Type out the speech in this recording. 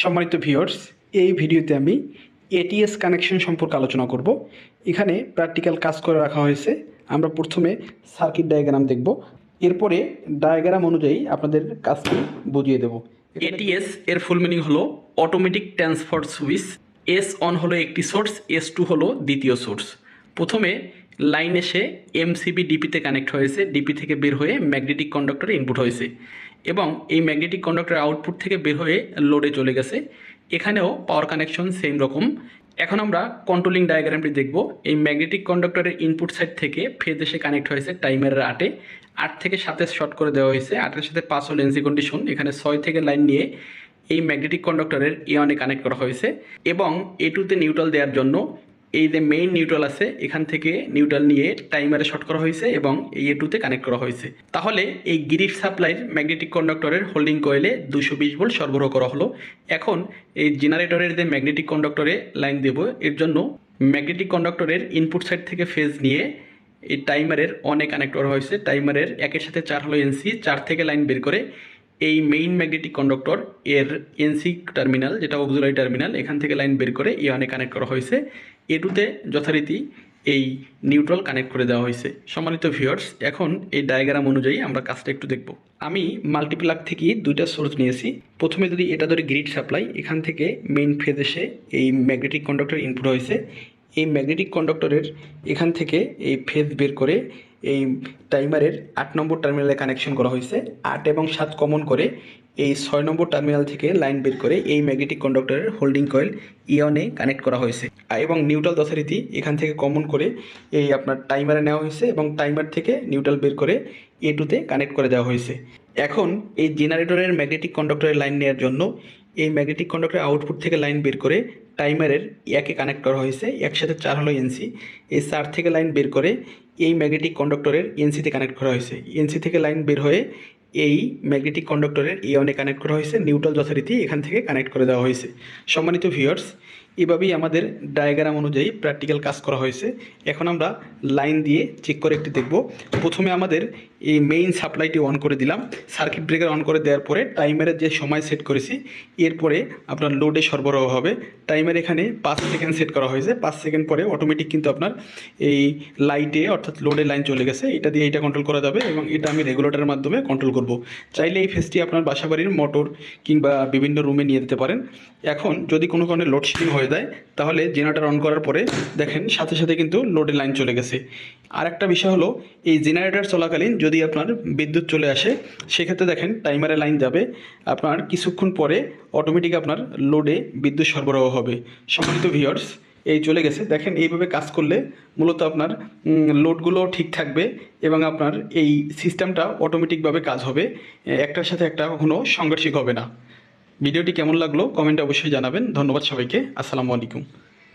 সম্মানিত ভিউয়ার্স এই ভিডিওতে আমি এটিএস কানেকশন সম্পর্কে আলোচনা করব। এখানে প্র্যাকটিক্যাল কাজ করে রাখা হয়েছে। আমরা প্রথমে সার্কিট ডায়াগ্রাম দেখব। এরপরে ডায়াগ্রাম অনুযায়ী আপনাদের কাজটি বুঝিয়ে দেব। এটিএস এর ফুল মিনিং হলো automatic transfer switch S on হলো একটি সোর্স এস টু হলো দ্বিতীয় সোর্স প্রথমে লাইন এসে এমসিবি ডিপিতে কানেক্ট হয়েছে। ডিপি থেকে বের হয়ে ম্যাগনেটিক কন্ডাক্টরে ইনপুট হয়েছে। এবং এই ম্যাগনেটিক কন্ডাক্টরের আউটপুট থেকে বের হয়ে লোডে চলে গেছে। এখানেও পাওয়ার কানেকশন সেম রকম। এখন আমরা কন্ট্রোলিং ডায়াগ্রামটি দেখব। এই ম্যাগনেটিক কন্ডাক্টরের ইনপুট সাইড থেকে ফেজ এসে কানেক্ট হয়েছে টাইমের আটে। আট থেকে সাতে শর্ট করে দেওয়া হয়েছে। আটের সাথে পাঁচ হল এনসি কন্ডিশন এখানে ছয় থেকে লাইন নিয়ে এই ম্যাগনেটিক কন্ডাক্টরের অনে কানেক্ট করা হয়েছে। এবং এ টুতে নিউট্রাল দেওয়ার জন্য এই যে মেইন নিউট্রাল আছে, এখান থেকে নিউট্রাল নিয়ে টাইমারে শর্ট করা হয়েছে এবং এই এ টুতে কানেক্ট করা হয়েছে। তাহলে এই গ্রিড সাপ্লাইয়ের ম্যাগনেটিক কন্ডাক্টরের হোল্ডিং কয়েলে দুশো বিশ ভোল্ট সরবরাহ করা হলো। এখন এই জেনারেটরের যে ম্যাগনেটিক কন্ডাক্টরে লাইন দেব, এর জন্য ম্যাগনেটিক কন্ডাক্টরের ইনপুট সাইড থেকে ফেজ নিয়ে এই টাইমারের অনেক কানেক্ট করা হয়েছে। টাইমারের একের সাথে চার হলো এনসি চার থেকে লাইন বের করে এই মেইন ম্যাগনেটিক কন্ডাক্টর এর এনসি টার্মিনাল যেটা অক্সুলারি টার্মিনাল এখান থেকে লাইন বের করে এ অনেক কানেক্ট করা হয়েছে। এ টুতে যথারীতি এই নিউট্রাল কানেক্ট করে দেওয়া হয়েছে। সম্মানিত ভিউয়ার্স এখন এই ডায়াগ্রাম অনুযায়ী আমরা কাজটা একটু দেখব। আমি মাল্টিপ্লাগ থেকে দুইটা সোর্স নিয়েছি। প্রথমে যদি এটা ধরে গ্রিড সাপ্লাই এখান থেকে মেইন ফেজ এসে এই ম্যাগনেটিক কন্ডাক্টর ইনপুট হয়েছে। এই ম্যাগনেটিক কন্ডাক্টরের এখান থেকে এই ফেজ বের করে এই টাইমারের আট নম্বর টার্মিনালে কানেকশন করা হয়েছে। আট এবং সাত কমন করে এই ছয় নম্বর টার্মিনাল থেকে লাইন বের করে এই ম্যাগনেটিক কন্ডাক্টরের হোল্ডিং কয়েল ইয়নে কানেক্ট করা হয়েছে। এবং নিউট্রাল যথারীতি এখান থেকে কমন করে এই আপনার টাইমারে নেওয়া হয়েছে এবং টাইমার থেকে নিউট্রাল বের করে এ টুতে কানেক্ট করে দেওয়া হয়েছে। এখন এই জেনারেটরের ম্যাগনেটিক কন্ডাক্টরের লাইন নেওয়ার জন্য এই ম্যাগনেটিক কন্ডাক্টরের আউটপুট থেকে লাইন বের করে টাইমারের একে কানেক্ট করা হয়েছে, একসাথে চার হলো এনসি এই চার থেকে লাইন বের করে এই ম্যাগনেটিক কন্ডাক্টরের এনসিতে কানেক্ট করা হয়েছে। এনসি থেকে লাইন বের হয়ে এই ম্যাগনেটিক কন্ডাক্টরের অনেক কানেক্ট করা হয়েছে, নিউট্রাল যথারীতি এখান থেকে কানেক্ট করে দেওয়া হয়েছে। সম্মানিত ভিউয়ার্স এভাবেই আমাদের ডায়াগ্রাম অনুযায়ী প্র্যাকটিক্যাল কাজ করা হয়েছে। এখন আমরা লাইন দিয়ে চেক করে একটি দেখব। প্রথমে আমাদের এই মেইন সাপ্লাইটি অন করে দিলাম। সার্কিট ব্রেকার অন করে দেওয়ার পরে টাইমারের যে সময় সেট করেছি, এরপরে আপনার লোডে সরবরাহ হবে। টাইমার এখানে পাঁচ সেকেন্ড সেট করা হয়েছে। পাঁচ সেকেন্ড পরে অটোমেটিক কিন্তু আপনার এই লাইটে অর্থাৎ লোডে লাইন চলে গেছে। এটা দিয়ে এটা কন্ট্রোল করা যাবে এবং এটা আমি রেগুলেটরের মাধ্যমে কন্ট্রোল করব। চাইলে এই ফেসটি আপনার বাসাবাড়ির মোটর কিংবা বিভিন্ন রুমে নিয়ে যেতে পারেন। এখন যদি কোনো কারণে লোডশেডিং হয়ে যায়, তাহলে জেনারেটর অন করার পরে দেখেন সাথে সাথে কিন্তু লোডে লাইন চলে গেছে। আর একটা বিষয় হলো, এই জেনারেটর চলাকালীন যদি আপনার বিদ্যুৎ চলে আসে, সেক্ষেত্রে দেখেন টাইমারে লাইন যাবে। আপনার কিছুক্ষণ পরে অটোমেটিক আপনার লোডে বিদ্যুৎ সরবরাহ হবে। সম্মানিত ভিউয়ার্স এই চলে গেছে। দেখেন এইভাবে কাজ করলে মূলত আপনার লোডগুলো ঠিক থাকবে এবং আপনার এই সিস্টেমটা অটোমেটিকভাবে কাজ হবে। একটার সাথে একটা কখনো সাংঘর্ষিক হবে না। ভিডিওটি কেমন লাগল? কমেন্টে অবশ্যই জানাবেন। ধন্যবাদ সবাইকে। আসসালামু আলাইকুম।